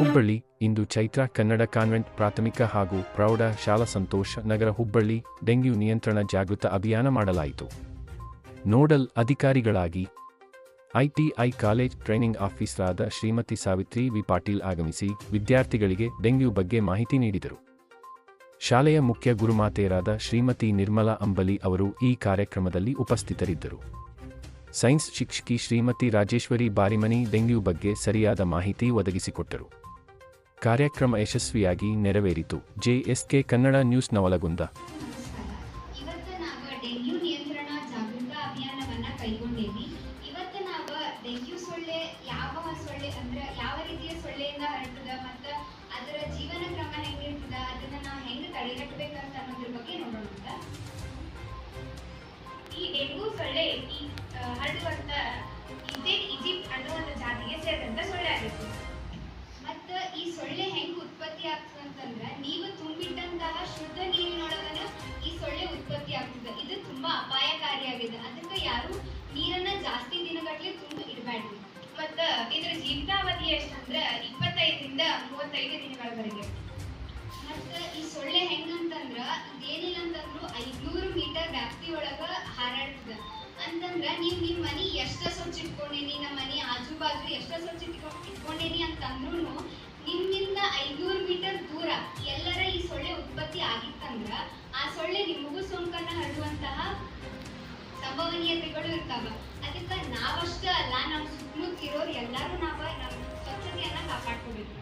ಹುಬ್ಬಳ್ಳಿ, ಇಂದು ಚೈತ್ರ ಕನ್ನಡ ಕಾನ್ವೆಂಟ್, ಪ್ರಾಥಮಿಕ ಹಾಗೂ ಪ್ರೌಢ ಶಾಲಾ ಸಂತೋಷ ನಗರ ಹುಬ್ಬಳ್ಳಿ, ಡೆಂಗ್ಯೂ ನಿಯಂತ್ರಣ ಜಾಗೃತ ಅಭಿಯಾನ ಮಾಡಲಾಯಿತು. ನೋಡಲ್ ಅಧಿಕಾರಿಗಳಾಗಿ ಐಟಿಐ ಕಾಲೇಜ್ ಟ್ರೈನಿಂಗ್ ಆಫೀಸರಾದ ಶ್ರೀಮತಿ ಸಾವಿತ್ರಿ ವಿ. ಪಾಟೀಲ್ ಆಗಮಿಸಿ ವಿದ್ಯಾರ್ಥಿಗಳಿಗೆ ಡೆಂಗ್ಯೂ ಬಗ್ಗೆ ಮಾಹಿತಿ ನೀಡಿದರು. ಶಾಲೆಯ ಮುಖ್ಯ ಗುರುಮಾತೆಯರಾದ ಶ್ರೀಮತಿ ನಿರ್ಮಲಾ ಅಂಬಲಿ ಅವರು ಈ ಕಾರ್ಯಕ್ರಮದಲ್ಲಿ ಉಪಸ್ಥಿತರಿದ್ದರು. ಸೈನ್ಸ್ ಶಿಕ್ಷಕಿ ಶ್ರೀಮತಿ ರಾಜೇಶ್ವರಿ ಬಾರಿಮನಿ ಡೆಂಗ್ಯೂ ಬಗ್ಗೆ ಸರಿಯಾದ ಮಾಹಿತಿ ಒದಗಿಸಿಕೊಟ್ಟರು. ಕಾರ್ಯಕ್ರಮ ಯಶಸ್ವಿಯಾಗಿ ನೆರವೇರಿತು. JSK Kannada news Navalgund. ಈ ನಾವು ಸೊಳ್ಳೆ ನಿಯಂತ್ರಣ ಜಾಗೃತ ಉತ್ಪತ್ತಿ ಆಗ್ತದೆ ಅಂತಂದ್ರೆ ನೀವು ತುಂಬಿಟ್ಟಂತಹ ಶುದ್ಧ ನೀರಿನೊಳಗನ ಈ ಸೊಳ್ಳೆ ಉತ್ಪತ್ತಿ ಆಗ್ತದೆ. ಇದು ತುಂಬಾ ಅಪಾಯಕಾರಿಯಾಗಿದೆ. ಅದಕ್ಕೆ ಯಾರು ನೀರನ್ನ ಜಾಸ್ತಿ ದಿನಗಟ್ಟಲೆ ತುಂಬಿ ಇಡಬೇಡ್ರಿ ಮತ್ತ ಇದ್ರ ಜೀವಿತಾವಧಿ ಎಷ್ಟಂದ್ರ ಇಪ್ಪತ್ತೈದರಿಂದ ಮೂವತ್ತೈದು ದಿನಗಳವರೆಗೆ. ಮತ್ತ ಈ ಸೊಳ್ಳೆ ಹೆಂಗಂತಂದ್ರ ಇದೇನಿಲ್ಲ ಅಂತಂದ್ರು ಐದ್ನೂರು ಮೀಟರ್ ವ್ಯಾಪ್ತಿಯೊಳಗ ಹಾರಾಡ್ತದ. ಅಂತಂದ್ರ ನೀವ್ ನಿಮ್ ಮನಿ ಎಷ್ಟ ಸ್ವಚ್ಛ ಇಟ್ಕೊಂಡೇನಿ ನಮ್ಮ ಮನಿ ಆಜು ಬಾಜು ಎಷ್ಟ ಸ್ವಚ್ಛ ಇಟ್ಕೊ, ಇಟ್ಕೊಂಡೇನಿ ಅಂತಂದ್ರೂ ಇರುವಂತಹ ಸಂಭವನೀಯತೆಗಳು ಇರ್ತಾವ. ಅದಕ್ಕೆ ನಾವಷ್ಟೇ ಅಲ್ಲ ನಮ್ಮ ಸುತ್ತಮುತ್ತ ಇರೋರು ಎಲ್ಲರೂ ನಾವ ನಮ್ಮ ಸ್ವಚ್ಛತೆಯನ್ನ ಕಾಪಾಡ್ಕೋಬೇಕು.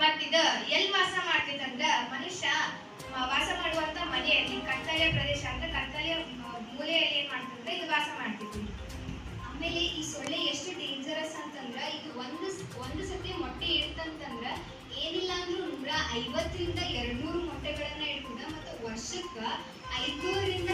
ಮತ್ತಿದ ಎಲ್ ವಾಸ ಮಾಡ್ತಿದಂದ್ರ ಮನುಷ್ಯ ವಾಸ ಮಾಡುವಂತ ಮನೆಯಲ್ಲಿ ಕತ್ತಲೆ ಪ್ರದೇಶ ಅಂತ ಕತ್ತಲೆ ಮೂಲೆಯಲ್ಲಿ ಏನ್ ಮಾಡ್ತಂದ್ರೆ ಇದು ವಾಸ ಮಾಡ್ತಿದ್ವಿ. ಆಮೇಲೆ ಈ ಸೊಳ್ಳೆ ಎಷ್ಟು ಡೇಂಜರಸ್ ಅಂತಂದ್ರ, ಇದು ಒಂದು ಒಂದು ಸತಿ ಮೊಟ್ಟೆ ಇಡ್ತಂತಂದ್ರ ಏನಿಲ್ಲ ಅಂದ್ರೂ ನೂರ ಐವತ್ತರಿಂದ ಎರಡ್ನೂರು ಮೊಟ್ಟೆಗಳನ್ನ ಇಡ್ತದ ಮತ್ತು ವರ್ಷಕ್ಕ ಐದ್ನೂರಿಂದ